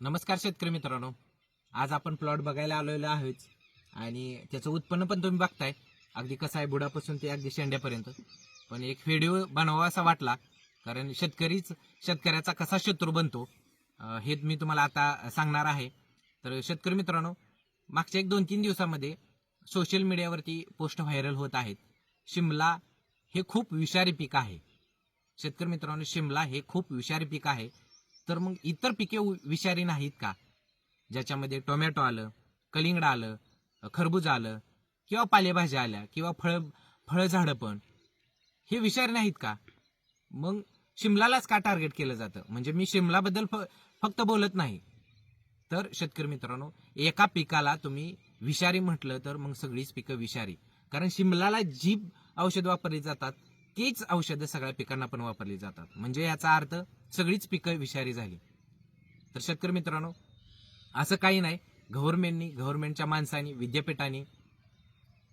नमस्कार शेतकरी मित्रांनो. आज आपण प्लॉट बघायला आलेलो आहोत आणि त्याचं उत्पन्न पण तुम्ही बघताय. अगदी कसं आहे बुडापासून ते अगदी शेंड्यापर्यंत. पण एक व्हिडिओ बनवा असा वाटला कारण शेतकरीच शेतकऱ्याचा कसा शत्रू बनतो हे मी तुम्हाला आता सांगणार आहे. तर शेतकरी मित्रांनो मागच्या एक दोन तीन दिवसामध्ये सोशल मीडियावरती पोस्ट व्हायरल होत आहेत. शिमला हे खूप विषारी पीक आहे. शेतकरी मित्रांनो शिमला हे खूप विषारी पीक आहे. तर मग इतर पिके उ- विषारी नाहीत का? ज्याच्यामध्ये टोमॅटो आलं कलिंगड आलं खरबूज आलं किंवा पालेभाज्या आल्या किंवा फळ फळझाडं पण हे विषारी नाहीत का? मग शिमलालाच का टार्गेट केलं जातं? म्हणजे मी शिमलाबद्दल फ फक्त बोलत नाही. तर शेतकरी मित्रांनो एका पिकाला तुम्ही विषारी म्हटलं तर मग सगळीच पिकं विषारी. कारण शिमलाला जी औषध वापरली जातात तीच औषधं सगळ्या पिकांना पण वापरली जातात. म्हणजे याचा अर्थ सगळीच पिकं विषारी झाली. तर शेतकरी मित्रांनो असं काही नाही. गव्हर्नमेंटनी गव्हर्नमेंटच्या माणसांनी विद्यापीठाने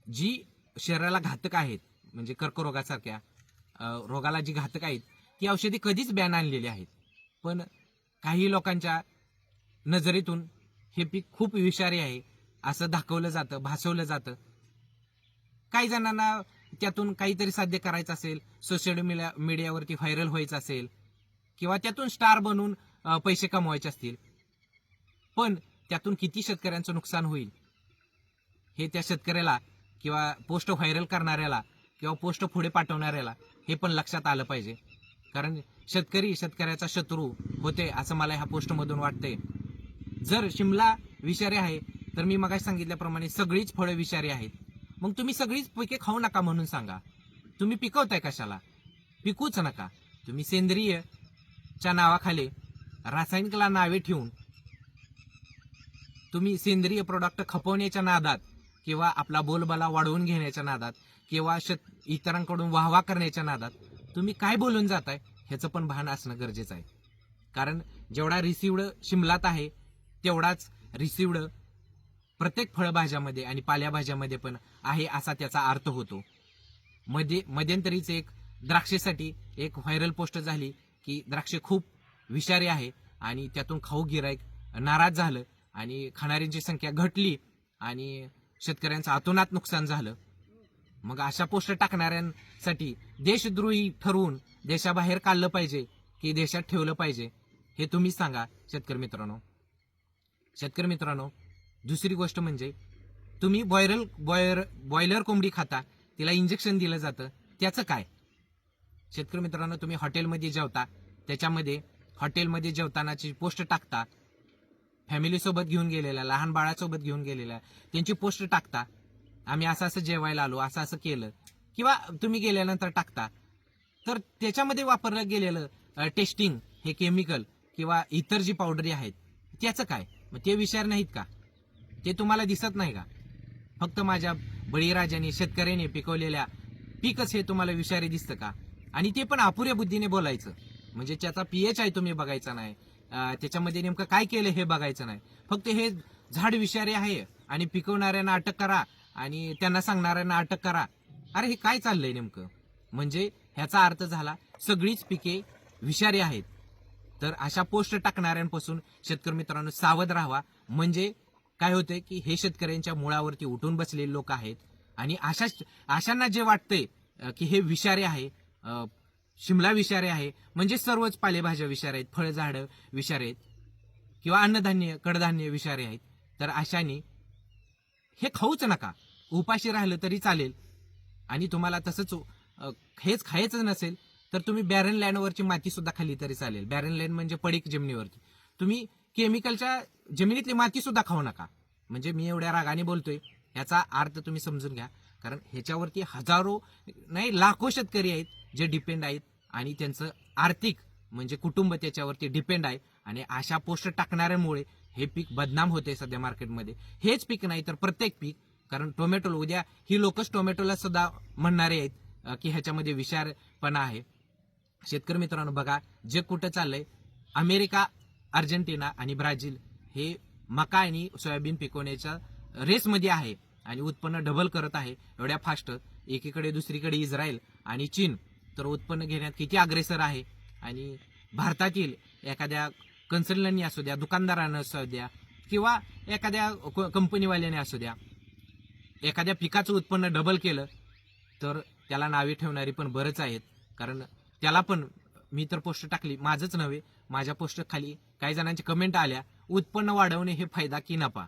जी शरीराला घातक आहेत म्हणजे कर्करोगासारख्या रोगाला जी घातक आहेत ती औषधी कधीच बॅन आणलेली आहेत. पण काही लोकांच्या नजरेतून हे पीक खूप विषारी आहे असं दाखवलं जातं भासवलं जातं. काही जणांना त्यातून काहीतरी साध्य करायचं असेल सोशल मीडिया मीडियावरती व्हायरल व्हायचं असेल किंवा त्यातून स्टार बनून पैसे कमवायचे असतील. पण त्यातून किती शेतकऱ्यांचं नुकसान होईल? हे त्या शेतकऱ्याला किंवा पोस्ट व्हायरल करणाऱ्याला किंवा पोस्ट पुढे पाठवणाऱ्याला हे पण लक्षात आलं पाहिजे. कारण शेतकरी शेतकऱ्याचा शत्रू होते असं मला ह्या पोस्टमधून वाटतंय. जर शिमला विषारी आहे तर मी मगाशी सांगितल्याप्रमाणे सगळीच फळं विषारी आहेत. मग तुम्ही सगळीच पिके खाऊ नका म्हणून सांगा. तुम्ही पिकवताय कशाला? पिकूच नका. तुम्ही सेंद्रिय च्या नावाखाली रासायनिकला नावे ठेवून तुम्ही सेंद्रिय प्रोडक्ट खपवण्याच्या नादात किंवा आपला बोलबाला वाढवून घेण्याच्या नादात किंवा शेत इतरांकडून वाहवा करण्याच्या नादात तुम्ही काय बोलून जाताय ह्याचं पण भान असणं गरजेचं आहे. कारण जेवढा रिसिवड शिमलात आहे तेवढाच रिसिवड प्रत्येक फळभाज्यामध्ये आणि पाल्याभाज्यामध्ये पण आहे असा त्याचा अर्थ होतो. मध्ये मध्यंतरीच एक द्राक्षेसाठी एक व्हायरल पोस्ट झाली की द्राक्षे खूप विषारी आहे आणि त्यातून खाऊ गिरायक नाराज झालं आणि खाणाऱ्यांची संख्या घटली आणि शेतकऱ्यांचं अतोनात नुकसान झालं. मग अशा पोस्ट टाकणाऱ्यांसाठी देशद्रोही ठरवून देशाबाहेर काढलं पाहिजे की देशात ठेवलं पाहिजे हे तुम्ही सांगा शेतकरी मित्रांनो. शेतकरी मित्रांनो दुसरी गोष्ट म्हणजे तुम्ही बॉयरल बॉयर बॉयलर कोंबडी खाता तिला इंजेक्शन दिलं जातं त्याचं काय? शेतकरी मित्रांनो तुम्ही हॉटेलमध्ये जेवता त्याच्यामध्ये हॉटेलमध्ये जेवतानाची पोस्ट टाकता फॅमिलीसोबत घेऊन गेलेल्या लहान बाळासोबत घेऊन गेलेल्या त्यांची पोस्ट टाकता आम्ही असं असं जेवायला आलो असं असं केलं किंवा तुम्ही गेल्यानंतर टाकता तर त्याच्यामध्ये वापरलं गेलेलं टेस्टिंग हे केमिकल किंवा इतर जी पावडरी आहेत त्याचं काय? मग ते विचार नाहीत का? ते तुम्हाला दिसत नाही का? फक्त माझ्या बळीराजाने शेतकऱ्याने पिकवलेल्या पीकच हे तुम्हाला विषारी दिसतं का? आणि ते पण अपुऱ्या बुद्धीने बोलायचं. म्हणजे त्याचा पीएच आहे तुम्ही बघायचा नाही. त्याच्यामध्ये नेमकं काय केलं हे बघायचं नाही. फक्त हे झाड विषारी आहे आणि पिकवणाऱ्यांना अटक करा आणि त्यांना सांगणाऱ्यांना अटक करा. अरे हे काय चाललंय नेमकं? म्हणजे ह्याचा अर्थ झाला सगळीच पिके विषारी आहेत. तर अशा पोस्ट टाकणाऱ्यांपासून शेतकरी मित्रांनो सावध राहावा. म्हणजे काय होतंय की हे शेतकऱ्यांच्या मुळावरती उठून बसलेले लोक आहेत आणि अशा अशांना जे वाटतंय की हे विषारे आहे शिमला विषारे आहे म्हणजे सर्वच पालेभाज्या विषारे आहेत फळझाडं विषारे आहेत किंवा अन्नधान्य कडधान्य विषारे आहेत तर अशाने हे खाऊच नका. उपाशी राहिलं तरी चालेल. आणि तुम्हाला तसंच हेच खायचं नसेल तर तुम्ही बॅरन लँडवरची माती सुद्धा खाल्ली तरी चालेल. बॅरन लँड म्हणजे पडीक जमिनीवरती. तुम्ही केमिकलच्या जमिनीतली माती सुद्धा खाऊ नका. म्हणजे मी एवढ्या रागाने बोलतोय. याचा अर्थ तुम्ही समजून घ्या. कारण ह्याच्यावरती हजारो नाही लाखो शेतकरी आहेत जे डिपेंड आहेत आणि त्यांचं आर्थिक म्हणजे कुटुंब त्याच्यावरती डिपेंड आहे. आणि अशा पोस्ट टाकणाऱ्यामुळे हे पीक बदनाम होते सध्या मार्केटमध्ये हेच पीक नाही तर प्रत्येक पीक कारण टोमॅटो उद्या ही लोकच टोमॅटोला सुद्धा म्हणणारे आहेत की ह्याच्यामध्ये विषारपणा आहे. शेतकरी मित्रांनो बघा जे कुठं चाललंय अमेरिका अर्जेंटिना आणि ब्राझील हे मका आणि सोयाबीन पिकवण्याच्या रेसमध्ये आहे आणि उत्पन्न डबल करत आहे. एवढ्या फास्ट एकीकडे दुसरीकडे इस्रायल आणि चीन. तर उत्पन्न घेण्यात किती अग्रेसर आहे? आणि भारतातील एखाद्या कन्सल्टंटनी असू द्या दुकानदारानं असू द्या किंवा एखाद्या क- कंपनीवाल्याने असू द्या एखाद्या पिकाचं उत्पन्न डबल केलं तर त्याला नावे ठेवणारी पण बरंच आहेत. कारण त्याला पण मी तर पोस्ट टाकली माझंच नव्हे माझ्या पोस्ट खाली काही जणांची कमेंट आल्या उत्पन्न वाढवणे हे फायदा की नफा?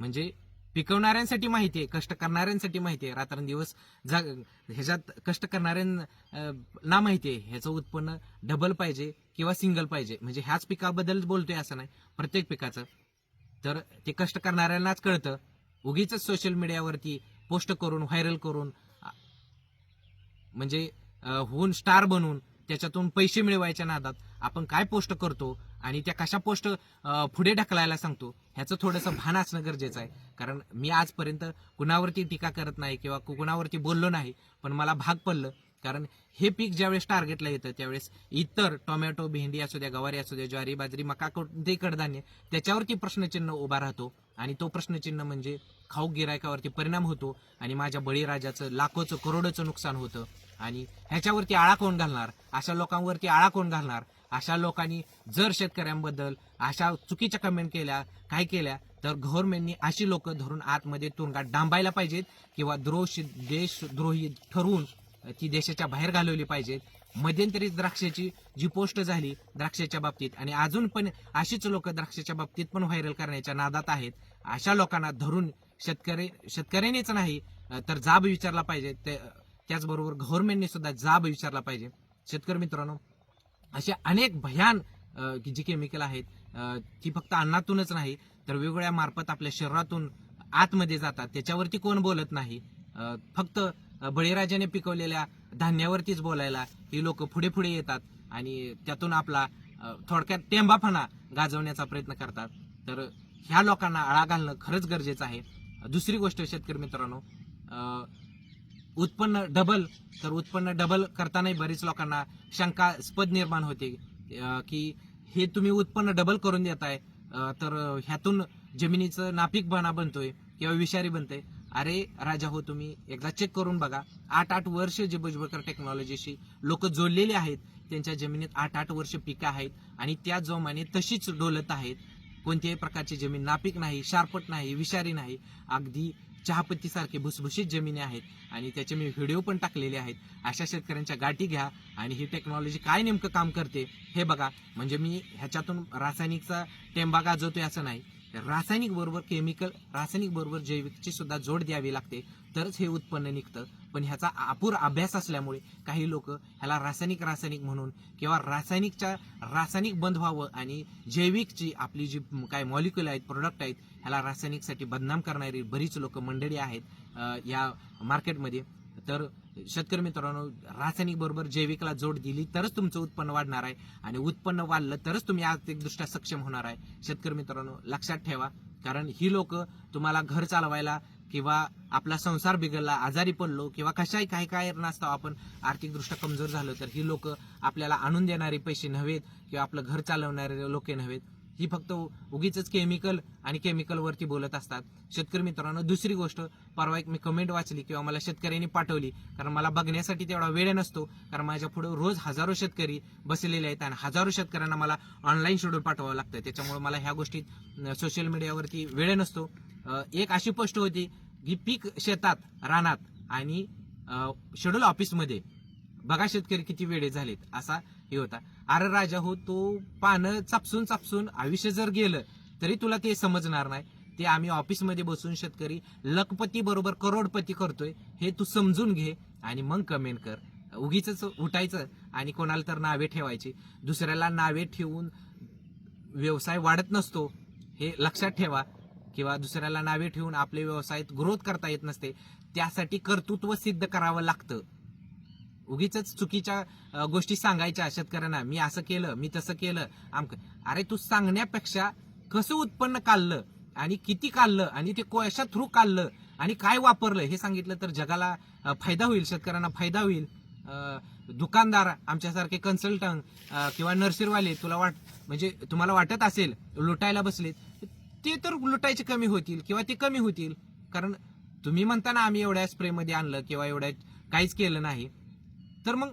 म्हणजे पिकवणाऱ्यांसाठी माहिती आहे कष्ट करणाऱ्यांसाठी माहिती आहे. रात्रंदिवस जा ह्याच्यात कष्ट करणाऱ्यांना माहिती आहे. ह्याचं उत्पन्न डबल पाहिजे किंवा सिंगल पाहिजे. म्हणजे ह्याच पिकाबद्दल बोलतोय असं नाही प्रत्येक पिकाचं. तर ते कष्ट करणाऱ्यांनाच कळतं. उगीच सोशल मीडियावरती पोस्ट करून व्हायरल करून म्हणजे होऊन स्टार बनून त्याच्यातून पैसे मिळवायच्या नादात आपण काय पोस्ट करतो आणि त्या कशा पोस्ट पुढे ढकलायला सांगतो ह्याचं थोडंसं भान असणं गरजेचं आहे. कारण मी आजपर्यंत कुणावरती टीका करत नाही किंवा कु- कुणावरती बोललो नाही पण मला भाग पडलं. कारण हे पीक ज्यावेळेस टार्गेटला येतं त्यावेळेस इतर टोमॅटो भेंडी असू द्या गवारी असू द्या ज्वारी बाजरी मका कोणते कडधान्य त्याच्यावरती प्रश्नचिन्ह उभा राहतो. आणि तो प्रश्नचिन्ह म्हणजे खाऊक गिरायकावरती परिणाम होतो आणि माझ्या बळीराजाचं लाखोचं करोडोचं नुकसान होतं. आणि ह्याच्यावरती आळा कोण घालणार? अशा लोकांवरती आळा कोण घालणार? अशा लोकांनी जर शेतकऱ्यांबद्दल अशा चुकीच्या कमेंट केल्या काय केल्या तर गव्हर्नमेंटनी अशी लोक धरून आतमध्ये तुरुंगात डांबायला पाहिजेत किंवा द्रोष देशद्रोही ठरवून ती देशाच्या बाहेर घालवली पाहिजेत. मध्यंतरी द्राक्षाची जी पोस्ट झाली द्राक्षाच्या बाबतीत आणि अजून पण अशीच लोक द्राक्षाच्या बाबतीत पण व्हायरल करण्याच्या नादात आहेत. अशा लोकांना धरून शेतकरी शेतकऱ्यांनीच नाही तर जाब विचारला पाहिजे. ते- त्याचबरोबर गव्हर्नमेंटने सुद्धा जाब विचारला पाहिजे. शेतकरी मित्रांनो असे अनेक भयान की जी केमिकल आहेत ती फक्त अन्नातूनच नाही तर वेगवेगळ्या मार्फत आपल्या शरीरातून आतमध्ये जातात. त्याच्यावरती कोण बोलत नाही? फक्त बळीराजाने पिकवलेल्या धान्यावरतीच बोलायला ही लोक पुढे पुढे येतात आणि त्यातून आपला थोडक्यात टेंबाफणा गाजवण्याचा प्रयत्न करतात. तर ह्या लोकांना आळा घालणं खरंच गरजेचं आहे. दुसरी गोष्ट शेतकरी मित्रांनो उत्पन्न डबल तर उत्पन्न डबल करतानाही बरीच लोकांना शंकास्पद निर्माण होते की हे तुम्ही उत्पन्न डबल करून देत आहे तर ह्यातून जमिनीचं नापिकपणा बनतोय किंवा विषारी बनतंय. अरे राजा हो तुम्ही एकदा चेक करून बघा. आठ आठ वर्ष जे भुजबळकर टेक्नॉलॉजीशी लोक जोडलेले आहेत त्यांच्या जमिनीत आठ आठ वर्ष पिकं आहेत आणि त्या जोमाने तशीच डोलत आहेत. कोणत्याही प्रकारची जमीन नापीक नाही शारपट नाही विषारी नाही. अगदी चहापत्तीसारखे भुसभुशीत जमिनी आहेत आणि त्याचे मी व्हिडिओ पण टाकलेले आहेत. अशा शेतकऱ्यांच्या गाठी घ्या आणि ही टेक्नॉलॉजी काय नेमकं काम करते हे बघा. म्हणजे मी ह्याच्यातून रासायनिकचा टेंबा गाजवतोय असं नाही. रासायनिक बरोबर केमिकल रासायनिक बरोबर जैविकची सुद्धा जोड द्यावी लागते. तरच हे उत्पन्न निघतं. पण ह्याचा अपूर अभ्यास असल्यामुळे काही लोक ह्याला रासायनिक रासायनिक म्हणून किंवा रासायनिकच्या रासायनिक बंद व्हावं आणि जैविकची आपली जी काय मॉलिक्युल आहेत प्रोडक्ट आहेत ह्याला रासायनिकसाठी बदनाम करणारी बरीच लोक मंडळी आहेत या मार्केटमध्ये तर शेतकरी मित्रांनो रासायनिक बरोबर जैविकला जोड दिली तरच तुमचं उत्पन्न वाढणार आहे आणि उत्पन्न वाढलं तरच तुम्ही आर्थिकदृष्ट्या सक्षम होणार आहे. शेतकरी मित्रांनो लक्षात ठेवा कारण ही लोक तुम्हाला घर चालवायला किंवा आपला संसार बिघडला आजारी पडलो किंवा कशाही काही काय नसतो आपण आर्थिकदृष्ट्या कमजोर झालो तर ही लोक आपल्याला आणून देणारे पैसे नव्हेत किंवा आपलं घर चालवणारे लोक नव्हेत. ही फक्त उगीच केमिकल आणि केमिकलवरती बोलत असतात. शेतकरी मित्रांनो दुसरी गोष्ट परवा एक मी कमेंट वाचली किंवा मला शेतकऱ्यांनी पाठवली. कारण मला बघण्यासाठी तेवढा वेळ नसतो. कारण माझ्या पुढे रोज हजारो शेतकरी बसलेले आहेत आणि हजारो शेतकऱ्यांना मला ऑनलाईन शेड्यूल पाठवावं लागतं. त्याच्यामुळे मला ह्या गोष्टीत सोशल मीडियावरती वेळ नसतो. एक अशी पोस्ट होती की पीक शेतात रानात आणि शेड्यूल ऑफिसमध्ये बघा शेतकरी किती वेळे झालेत. असा हे होता. अरे राजा हो तो पानं चापसून चापसून आयुष्य जर गेलं तरी तुला ते समजणार नाही. ते आम्ही ऑफिसमध्ये बसून शेतकरी लखपती बरोबर करोडपती करतोय हे तू समजून घे आणि मग कमेंट कर. उगीच उठायचं आणि कोणाला तर नावे ठेवायची. दुसऱ्याला नावे ठेवून व्यवसाय वाढत नसतो हे लक्षात ठेवा. किंवा दुसऱ्याला नावे ठेवून आपले व्यवसायात ग्रोथ करता येत नसते त्यासाठी कर्तृत्व सिद्ध करावं लागतं. उगीच चुकीच्या गोष्टी सांगायच्या शेतकऱ्यांना. मी असं केलं मी तसं केलं. आमक अरे तू सांगण्यापेक्षा कसं उत्पन्न काढलं आणि किती काढलं आणि ते कशा थ्रू काढलं आणि काय वापरलं हे सांगितलं तर जगाला फायदा होईल शेतकऱ्यांना फायदा होईल. दुकानदार आमच्यासारखे कन्सल्टंट किंवा नर्सरीवाले तुला वाट म्हणजे तुम्हाला वाटत असेल लुटायला बसलेत ते तर लुटायचे कमी होतील किंवा ते कमी होतील. कारण तुम्ही म्हणताना आम्ही एवढ्या स्प्रेमध्ये आणलं किंवा एवढ्या काहीच केलं नाही. तर मग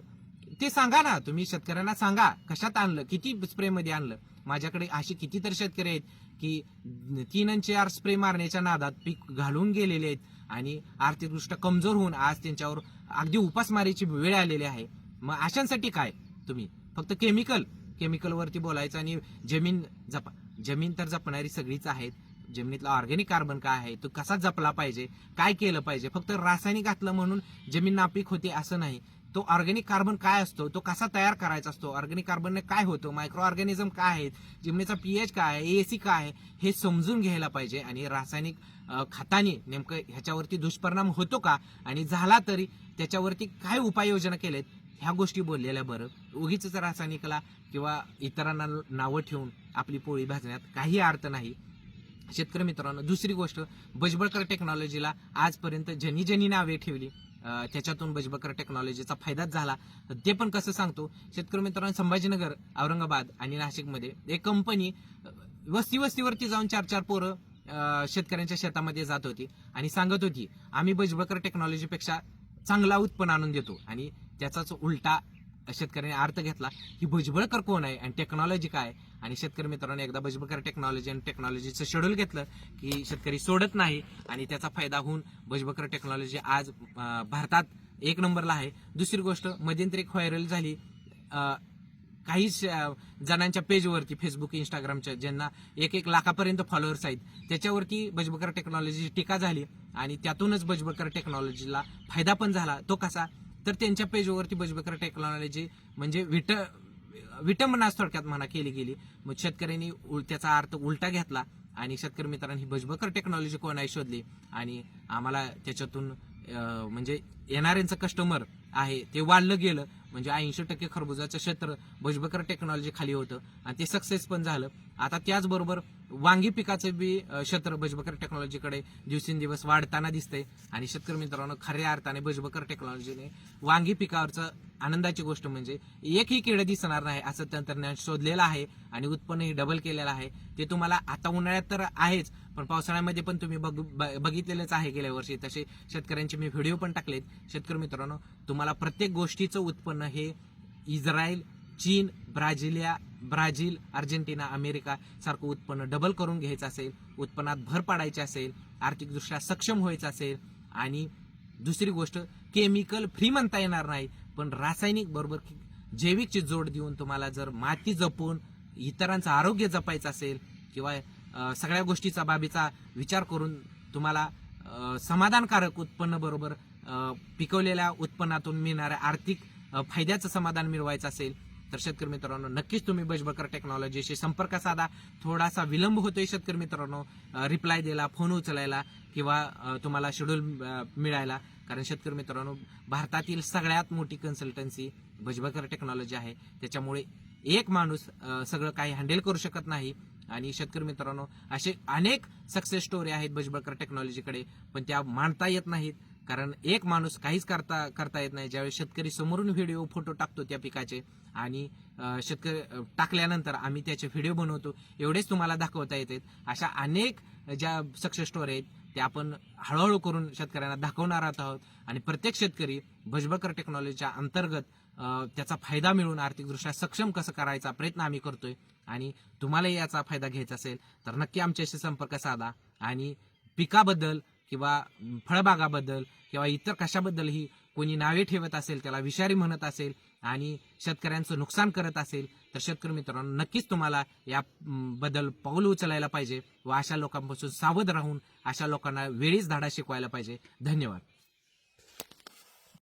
ते सांगा ना तुम्ही शेतकऱ्यांना सांगा कशात आणलं किती स्प्रेमध्ये आणलं? माझ्याकडे असे कितीतरी शेतकरी आहेत की तीन आणि चार स्प्रे मारण्याच्या नादात पीक घालून गेलेले आहेत आणि आर्थिकदृष्ट्या कमजोर होऊन आज त्यांच्यावर अगदी उपासमारीची वेळ आलेली आहे. मग अशांसाठी काय तुम्ही? फक्त केमिकल केमिकलवरती बोलायचं आणि जमीन जपा जमीन तर जपणारी सगळीच आहेत. जमिनीतला ऑर्गॅनिक कार्बन काय आहे तो कसा जपला पाहिजे काय केलं पाहिजे? फक्त रासायनिक घातलं म्हणून जमीन नापीक होते असं नाही. तो ऑर्गॅनिक कार्बन काय असतो? तो कसा तयार करायचा असतो? ऑर्गॅनिक कार्बनने काय होतं? मायक्रो ऑर्गॅनिझम काय आहेत जमिनीचा पीएच काय आहे? एसी काय आहे? हे समजून घ्यायला पाहिजे आणि रासायनिक खताने नेमकं ह्याच्यावरती दुष्परिणाम होतो का? आणि झाला तरी त्याच्यावरती काय उपाययोजना केल्यात ह्या गोष्टी बोललेल्या बरं. उगीच रासायनिकला किंवा इतरांना नावं ठेवून आपली पोळी भाजण्यात काही अर्थ नाही. शेतकरी मित्रांनो दुसरी गोष्ट बजबळकर टेक्नॉलॉजीला आजपर्यंत ज्यांनी ज्यांनी नावे ठेवली. त्याच्यातून बजबकर टेक्नॉलॉजीचा फायदाच झाला. तर ते पण कसं सांगतो शेतकरी मित्रांनो संभाजीनगर औरंगाबाद आणि नाशिकमध्ये एक कंपनी वस्ती वस्तीवरती जाऊन चार चार पोरं शेतकऱ्यांच्या शेतामध्ये जात होती आणि सांगत होती आम्ही बजबकर टेक्नॉलॉजीपेक्षा चांगला उत्पन्न आणून देतो. आणि त्याचाच उलटा शेतकऱ्यांनी अर्थ घेतला की भुजबळकर कोण आहे आणि टेक्नॉलॉजी काय? आहे? आणि शेतकरी मित्रांनो एकदा भुजबळकर टेक्नॉलॉजी आणि टेक्नॉलॉजीचं शेड्यूल घेतलं की शेतकरी सोडत नाही आणि त्याचा फायदा होऊन भुजबळकर टेक्नॉलॉजी आज भारतात एक नंबरला आहे. दुसरी गोष्ट मध्यंतरी व्हायरल झाली. काही श- जणांच्या पेजवरती फेसबुक इंस्टाग्रामच्या ज्यांना एक एक लाखापर्यंत फॉलोअर्स आहेत त्याच्यावरती बजबकर टेक्नॉलॉजीची टीका झाली आणि त्यातूनच बजबकर टेक्नॉलॉजीला फायदा पण झाला. तो कसा? तर त्यांच्या पेजवरती बजबकर टेक्नॉलॉजी म्हणजे विट विटंबना थोडक्यात म्हणा केली गेली. मग शेतकऱ्यांनी उल- त्याचा अर्थ उलटा घेतला आणि शेतकरी मित्रांनी बजबकर टेक्नॉलॉजी कोणाही शोधली? आणि आम्हाला त्याच्यातून म्हणजे येणाऱ्यांचं कस्टमर आहे ते वाढलं गेलं म्हणजे ऐंशी टक्के खरबुजाचं क्षेत्र भुजबकर टेक्नॉलॉजी खाली होतं आणि ते सक्सेस पण झालं. आता त्याचबरोबर वांगी पिकाचं बी क्षेत्र भुजबकर टेक्नॉलॉजीकडे दिवसेंदिवस वाढताना दिसतंय. आणि शेतकरी मित्रांनो खऱ्या अर्थाने भुजबकर टेक्नॉलॉजीने वांगी पिकावरचं आनंदाची गोष्ट म्हणजे एकही किड दिसणार नाही असं तंत्रज्ञान शोधलेलं आहे आणि उत्पन्नही डबल केलेलं आहे. ते तुम्हाला आता उन्हाळ्यात तर आहेच पण पावसाळ्यामध्ये पण तुम्ही बघ- ब- बघितलेलंच आहे गेल्या वर्षी. तसे शेतकऱ्यांचे मी व्हिडिओ पण टाकलेत. शेतकरी मित्रांनो तुम्हाला प्रत्येक गोष्टीचं उत्पन्न हे इस्रायल चीन ब्राझिलिया ब्राझील अर्जेंटिना अमेरिका सारखं उत्पन्न डबल करून घ्यायचं असेल उत्पन्नात भर पाडायची असेल आर्थिकदृष्ट्या सक्षम व्हायचं असेल आणि दुसरी गोष्ट केमिकल फ्री म्हणता येणार नाही पण रासायनिक बरोबर जैविकची जोड देऊन तुम्हाला जर माती जपून इतरांचं आरोग्य जपायचं असेल किंवा सगळ्या गोष्टीचा बाबीचा विचार करून तुम्हाला समाधानकारक उत्पन्न बरोबर पिकवलेल्या उत्पन्नातून मिळणाऱ्या आर्थिक फायद्याचं समाधान मिळवायचं असेल तर शेतकरी मित्रांनो नक्कीच तुम्ही बजबकर टेक्नॉलॉजीशी संपर्क साधा. थोडासा विलंब होतोय शेतकरी मित्रांनो रिप्लाय द्यायला फोन उचलायला किंवा तुम्हाला शेड्यूल मिळायला. कारण शेतकरी मित्रांनो भारतातील सगळ्यात मोठी कन्सल्टन्सी बजबकर टेक्नॉलॉजी आहे. त्याच्यामुळे एक माणूस सगळं काही हँडल करू शकत नाही. आणि शेतकरी मित्रांनो असे अनेक सक्सेस स्टोरी आहेत बजबकर टेक्नॉलॉजीकडे पण त्या मांडता येत नाहीत. कारण एक माणूस काहीच करता करता येत नाही. ज्यावेळी शेतकरी समोरून व्हिडिओ फोटो टाकतो त्या पिकाचे आणि शेतकरी टाकल्यानंतर आम्ही त्याचे व्हिडिओ बनवतो एवढेच तुम्हाला दाखवता येतात. अशा अनेक ज्या सक्सेस स्टोरी आहेत त्या आपण हळूहळू करून शेतकऱ्यांना दाखवणार आहोत. आणि प्रत्येक शेतकरी भजबकर टेक्नॉलॉजीच्या अंतर्गत त्याचा फायदा मिळून आर्थिकदृष्ट्या सक्षम कसं करायचा प्रयत्न आम्ही करतोय. आणि तुम्हालाही याचा फायदा घ्यायचा असेल तर नक्की आमच्याशी संपर्क साधा. आणि पिकाबद्दल किंवा फळबागाबद्दल किंवा इतर कशाबद्दलही कोणी नावे ठेवत असेल त्याला विषारी म्हणत असेल आणि शेतकऱ्यांचं नुकसान करत असेल तर शेतकरी मित्रांनो नक्कीच तुम्हाला या बद्दल पाऊल उचलायला पाहिजे व अशा लोकांपासून सावध राहून अशा लोकांना वेळीच धाडा शिकवायला पाहिजे. धन्यवाद.